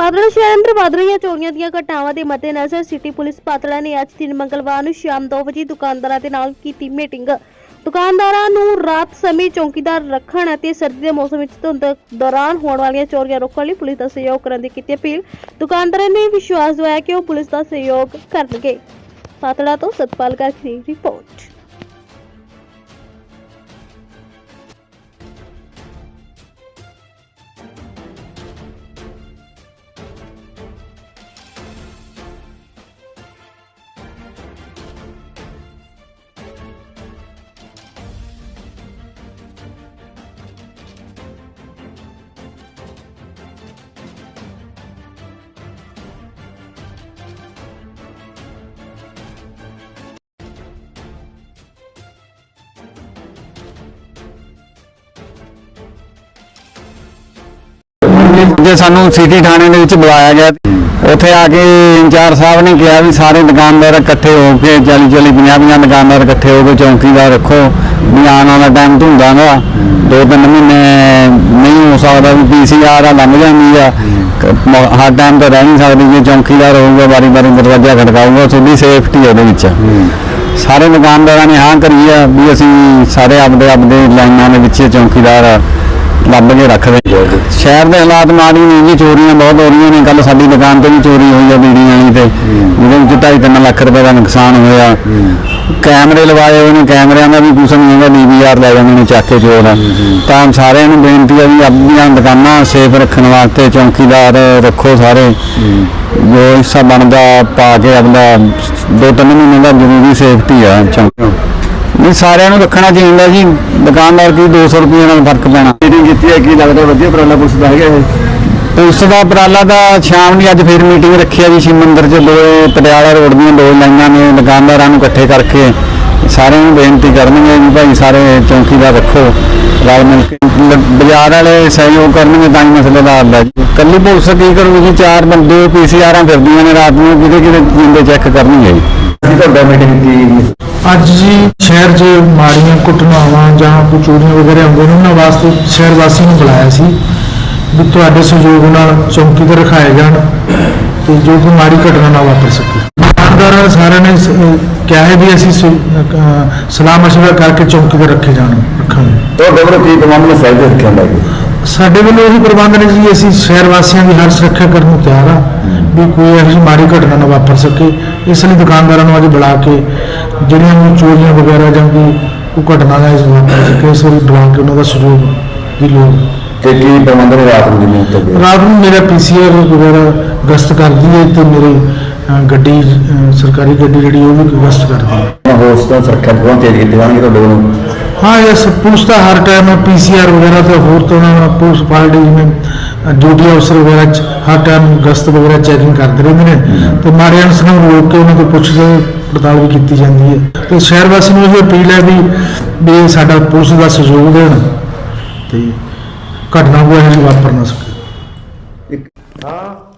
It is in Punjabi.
ਪਾਤੜਾ ਸ਼ਹਿਰ ਅੰਦਰ ਵੱਧ ਰਹੀਆਂ ਚੋਰੀਆਂ ਦੀਆਂ ਘਟਨਾਵਾਂ ਦੇ ਮੱਦੇਨਜ਼ਰ ਸਿਟੀ ਪੁਲਿਸ ਪਾਤੜਾ ਨੇ ਅੱਜ ਦਿਨ ਮੰਗਲਵਾਰ ਨੂੰ ਸ਼ਾਮ 2 ਵਜੇ ਦੁਕਾਨਦਾਰਾਂ ਦੇ ਨਾਲ ਕੀਤੀ ਮੀਟਿੰਗ। ਦੁਕਾਨਦਾਰਾਂ ਨੂੰ ਰਾਤ ਸਮੇਂ ਚੌਕੀਦਾਰ ਰੱਖਣ ਅਤੇ ਸਰਦੀ ਦੇ ਮੌਸਮ ਵਿੱਚ ਧੁੰਦ ਦੌਰਾਨ ਹੋਣ ਵਾਲੀਆਂ ਚੋਰੀਆਂ ਰੋਕਣ ਲਈ ਪੁਲਿਸ ਦਾ ਸਹਿਯੋਗ ਕਰਨ ਦੀ ਕੀਤੀ ਅਪੀਲ। ਦੁਕਾਨਦਾਰਾਂ ਨੇ ਵਿਸ਼ਵਾਸ ਦਿਵਾਇਆ ਕਿ ਉਹ ਪੁਲਿਸ ਦਾ ਸਹਿਯੋਗ ਕਰਨਗੇ। ਪਾਤੜਾ ਤੋਂ ਸਤਪਾਲ ਗਰਗ ਰਿਪੋਰਟ। ਜੇ ਸਾਨੂੰ ਸਿਟੀ ਥਾਣੇ ਦੇ ਵਿੱਚ ਬੁਲਾਇਆ ਗਿਆ ਉੱਥੇ ਆ ਕੇ ਇੰਚਾਰਜ ਸਾਹਿਬ ਨੇ ਕਿਹਾ ਵੀ ਸਾਰੇ ਦੁਕਾਨਦਾਰ ਇਕੱਠੇ ਹੋ ਕੇ 40 40 50 50 ਦੁਕਾਨਦਾਰ ਇਕੱਠੇ ਹੋ ਕੇ ਚੌਂਕੀਦਾਰ ਰੱਖੋ, ਵੀ ਆਉਣ ਵਾਲਾ ਟਾਈਮ ਧੁੰਦਾਂ ਦਾ ਦੋ ਤਿੰਨ ਮਹੀਨੇ ਨਹੀਂ ਹੋ ਸਕਦਾ ਵੀ ਪੀਸੀਆਰ ਆ ਲੰਘ ਜਾਂਦੀ ਆ। ਹਰ ਟਾਈਮ ਤਾਂ ਰਹਿ ਨਹੀਂ ਸਕਦੀ ਜੇ ਚੌਂਕੀਦਾਰ ਹੋਊਗਾ ਵਾਰੀ ਵਾਰੀ ਦਰਵਾਜ਼ਾ ਖੜਕਾਊਗਾ, ਤੁਹਾਡੀ ਸੇਫਟੀ ਉਹਦੇ ਵਿੱਚ। ਸਾਰੇ ਦੁਕਾਨਦਾਰਾਂ ਨੇ ਹਾਂ ਕਰੀ ਆ ਵੀ ਅਸੀਂ ਸਾਰੇ ਆਪਦੇ ਆਪਦੇ ਲਾਈਨਾਂ ਦੇ ਵਿੱਚ ਚੌਂਕੀਦਾਰ ਲੱਭ ਕੇ ਰੱਖਦੇ ਸ਼ਹਿਰ ਦੇ ਹਾਲਾਤ ਮਾੜੀ ਨਹੀਂ ਜੀ, ਚੋਰੀਆਂ ਬਹੁਤ ਹੋ ਰਹੀਆਂ ਨੇ। ਕੱਲ ਸਾਡੀ ਦੁਕਾਨ ਤੇ ਵੀ ਚੋਰੀ ਹੋਈ ਆ ਬੀੜੀਆਂ ਵਾਲੀ ਤੇ। ਜਿਹਦੇ ਵਿੱਚ 2.5 ਲੱਖ ਰੁਪਏ ਦਾ ਨੁਕਸਾਨ ਹੋਇਆ। ਕੈਮਰੇ ਲਵਾਏ ਹੋਏ ਨੇ। ਕੈਮਰਿਆਂ ਦਾ ਵੀ ਕੁਛ ਨਹੀਂ ਹੈਗਾ। ਡੀਵੀਆਰ ਲੈ ਜਾਂਦੇ ਨੇ ਚੱਕ ਕੇ ਚੋਰ। ਤਾਂ ਸਾਰਿਆਂ ਨੂੰ ਬੇਨਤੀ ਆ ਵੀ ਆਪਣੀਆਂ ਦੁਕਾਨਾਂ ਸੇਫ ਰੱਖਣ ਵਾਸਤੇ ਚੌਕੀਦਾਰ ਰੱਖੋ ਸਾਰੇ। ਜੋ ਹਿੱਸਾ ਬਣਦਾ, ਪਾ ਕੇ ਆਪਦਾ ਦੋ ਤਿੰਨ ਮਹੀਨੇ ਦਾ ਜ਼ਰੂਰੀ ਸੇਫਟੀ ਆ ਚੌਂਕੀ ਨਹੀਂ ਸਾਰਿਆਂ ਨੂੰ ਰੱਖਣਾ ਚਾਹੀਦਾ ਜੀ। ਦੁਕਾਨਦਾਰ ਕੀ 200 ਰੁਪਏ ਨਾਲ ਫ਼ਰਕ ਪੈਣਾ। ਮੀਟਿੰਗ ਕੀਤੀ ਹੈ ਕੀ ਲੱਗਦਾ ਵਧੀਆ ਉਪਰਾਲਾ ਪੁਲਿਸ ਦਾ ਹੈਗਾ ਇਹ? ਪੁਲਿਸ ਦਾ ਉਪਰਾਲਾ ਦਾ ਸ਼ਾਮ ਦੀ ਅੱਜ ਫੇਰ ਮੀਟਿੰਗ ਰੱਖੀ ਆ ਜੀ ਸ਼ਿਵ ਮੰਦਿਰ 'ਚ ਦੋ ਪਟਿਆਲਾ ਰੋਡ ਦੀਆਂ ਦੋ ਲਾਈਨਾਂ ਨੇ ਦੁਕਾਨਦਾਰਾਂ ਨੂੰ ਇਕੱਠੇ ਕਰਕੇ ਸਾਰਿਆਂ ਨੂੰ ਬੇਨਤੀ ਕਰਨਗੇ ਵੀ ਭਾਈ ਸਾਰੇ ਚੌਂਕੀਦਾਰ ਰੱਖੋ ਰਲ ਮਿਲ ਕੇ ਲ- ਬਾਜ਼ਾਰ ਵਾਲੇ ਸਹਿਯੋਗ ਕਰਨਗੇ ਤਾਂ ਹੀ ਮਸਲੇ ਦਾ ਹੱਲ ਹੈ ਜੀ। ਕੱਲੀ ਪੁਲਿਸ ਕੀ ਕਰੂਗੀ ਚਾਰ ਬੰਦੇ ਪੀਸੀਆਰਾਂ ਫਿਰਦੀਆਂ ਨੇ ਰਾਤ ਨੂੰ ਕਿਤੇ ਕਿਤੇ ਜਿੰਦੇ ਚੈੱਕ ਕਰਨਗੇ ਜੀ। ਤੁਹਾਡਾ ਮੀਟਿੰਗ ਕੀ ਅੱਜ ਜੀ ਸ਼ਹਿਰ 'ਚ ਮਾੜੀਆਂ ਘਟਨਾਵਾਂ ਜਾਂ ਕੋਈ ਚੋਰੀਆਂ ਵਗੈਰਾ ਹੁੰਦੀਆਂ ਨੇ ਉਹਨਾਂ ਵਾਸਤੇ ਸ਼ਹਿਰ ਵਾਸੀ ਨੂੰ ਬੁਲਾਇਆ ਸੀ ਵੀ ਤੁਹਾਡੇ ਸਹਿਯੋਗ ਨਾਲ ਚੌਂਕੀ ਤੇ ਰਖਾਏ ਜਾਣ ਤੇ ਜੋ ਕੋਈ ਮਾੜੀ ਘਟਨਾ ਨਾ ਵਾਪਰ ਸਕੇ। ਦੁਕਾਨਦਾਰਾਂ ਸਾਰਿਆਂ ਨੇ ਕਿਹਾ ਹੈ ਵੀ ਅਸੀਂ ਸ- ਅਹ ਸਲਾਹ ਮਸ਼ਵਰਾ ਕਰਕੇ ਚੌਂਕੀ ਤੇ ਰੱਖੇ ਜਾਣ ਰੱਖਾਂਗੇ। ਤੁਹਾਡੇ ਵੱਲੋਂ ਕੀ ਪ੍ਰਬੰਧ ਨੇ ਰੱਖਿਆ ਸਾਡੇ ਵੱਲੋਂ ਇਹ ਪ੍ਰਬੰਧ ਨੇ ਜੀ ਅਸੀਂ ਸ਼ਹਿਰ ਵਾਸੀਆਂ ਦੀ ਹਰ ਸੁਰੱਖਿਆ ਕਰਨ ਨੂੰ ਤਿਆਰ ਆ ਵੀ ਕੋਈ ਇਹੋ ਜਿਹੀ ਮਾੜੀ ਘਟਨਾ ਨਾ ਵਾਪਰ ਸਕੇ। ਇਸ ਲਈ ਦੁਕਾਨਦਾਰਾਂ ਨੂੰ ਅੱਜ ਬੁਲਾ ਕੇ ਜਿਹੜੀਆਂ ਵੀ ਚੋਰੀਆਂ ਵਗੈਰਾ ਜਾਂ ਕੋਈ ਕੋਈ ਘਟਨਾ ਨਾ ਇਸ ਵਾਪਰ ਸਕੇ ਇਸ ਲਈ ਬੁਲਾ ਕੇ ਉਹਨਾਂ ਦਾ ਸਹਿਯੋਗ ਦੀ ਲੋੜ। ਤੇ ਕੀ ਪ੍ਰਬੰਧ ਨੇ ਰਾਤ ਨੂੰ ਜਿੰਨੇ ਤੱਕ ਰਾਤ ਨੂੰ ਮੇਰਾ ਪੀਸੀਆਰ ਵਗੈਰਾ ਗਸ਼ਤ ਕਰਦੀ ਹੈ ਤੇ ਮੇਰੀ ਗੱਡੀ ਸਰਕਾਰੀ ਗੱਡੀ ਜਿਹੜੀ ਉਹ ਵੀ ਗਸ਼ਤ ਕਰਦੀ ਹੈ। ਹੋਸਟ ਦਾ ਸੁਰੱਖਿਆ ਬਹੁਤ ਤੇਜ਼ ਕੀਤੀ ਜਾਣਗੇ ਤੁਹਾਡੇ ਵੱਲੋਂ। ਹਾਂ ਇਸ ਪੁਲਿਸ ਦਾ ਹਰ ਟਾਈਮ ਪੀਸੀਆਰ ਵਗੈਰਾ ਤੇ ਹੋਰ ਤੋਂ ਉਹਨਾਂ ਨਾਲ ਪੁਲਿਸ ਪਾਰਟੀ ਜਿਵੇਂ ਡਿਊਟੀ ਅਫਸਰ ਵਗੈਰਾ ਚ ਹਰ ਟਾਈਮ ਗਸ਼ਤ ਵਗੈਰਾ ਚੈਕਿੰਗ ਕਰਦੇ ਰਹਿੰਦੇ ਨੇ। ਤੇ ਮਾੜੇ ਅਨਸਰਾਂ ਨੂੰ ਰੋਕ ਕੇ ਉਹਨਾਂ ਤੋਂ ਪੁੱਛ ਪੜਤਾਲ ਵੀ ਕੀਤੀ ਜਾਂਦੀ ਹੈ। ਤੇ ਸ਼ਹਿਰ ਵਾਸੀ ਨੂੰ ਇਹ ਅਪੀਲ ਹੈ ਵੀ ਵੀ ਸਾਡਾ ਪੁਲਿਸ ਦਾ ਸਹਿਯੋਗ ਦੇਣ ਤੇ ਘਟਨਾ ਕੋਈ ਇਹੋ ਵਾਪਰ ਨਾ ਸਕੇ। ਹਾਂ।